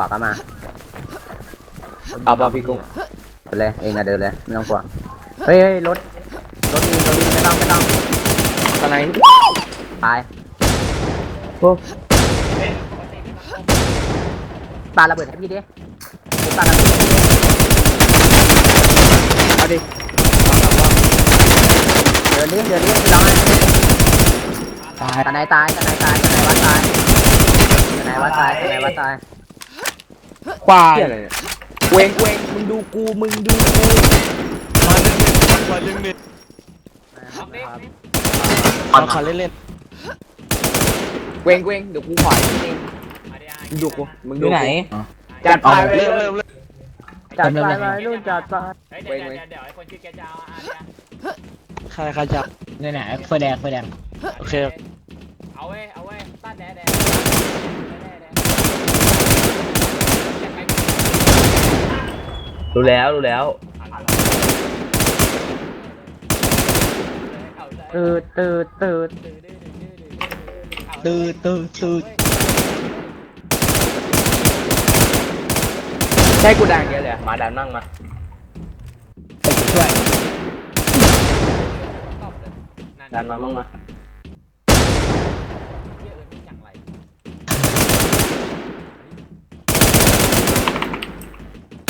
ขวาก็มา เอาป่ะพี่กุ้งไปเลยเองอะเดินเลยไม่ต้องกลัวเฮ้ยเฮ้ยรถรถมีรถมีไม่ต้องไม่ต้องอะไรตายโอ้ปาระเบิดให้พี่ดิปาระเบิดให้พี่ดิเอาดิเดินดิเดินดิพี่น้องตายตาไหนตายตาไหนตายตาไหนวัดตายตาไหนวัดตายตาไหนวัดตาย ควายอะไรเนี่ยเวงเวงมึงดูกูมึงดูกูมาเล่นเน็ตเอาขาเล่นเล่นเวงเวงเดี๋ยวกูขออีกนิดนึงมึงดูกูมึงดูที่ไหนจัดไปเริ่เริ่มมเริ่มเริ่มจัดไปไปรุ่นจัดไปเฮ้ยเดี๋ยวเดี๋ยวเดี๋ยวไอ้คนชื่อแกจะเอาอาร์เนี่ยใครใครจะนี่ไหนไฟแดงไฟแดงโอเคเอาเว้ยเอาเว้ยตั้นแดดแดดแดดแดด รู้แล้วรู้แล้ว ตืดตืดตืดตื้อตื้อตื้อใช่กูดังเยอะเลยอะมาดันมั่งมาไปช่วยดันมามั่งมา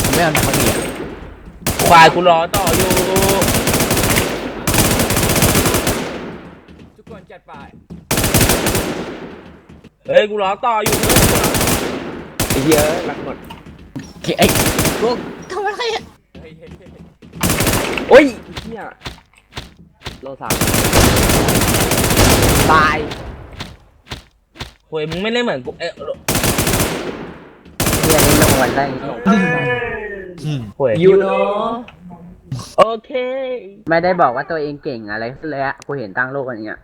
ผม ไม่เอาหนักมาดีอะควายกูรอต่ออยู่ทุกคนจัดไปเฮ้ยกูรอต่ออยู่ไอ้เหี้ยหลักหมดโอเคไอ้พวกทำอะไรอะเฮ้ยเฮ้ยเฮ้ยโอ้ยไอ้เหี้ยโลสามตายโวยมึงไม่ได้เหมือนกูเอ๊ะเฮียนี่ลงวันได้ โวยยูโนโอเค ไม่ได้บอกว่าตัวเองเก่งอะไรเลยอะกูเห็นตั้งโลกอันเนี้ย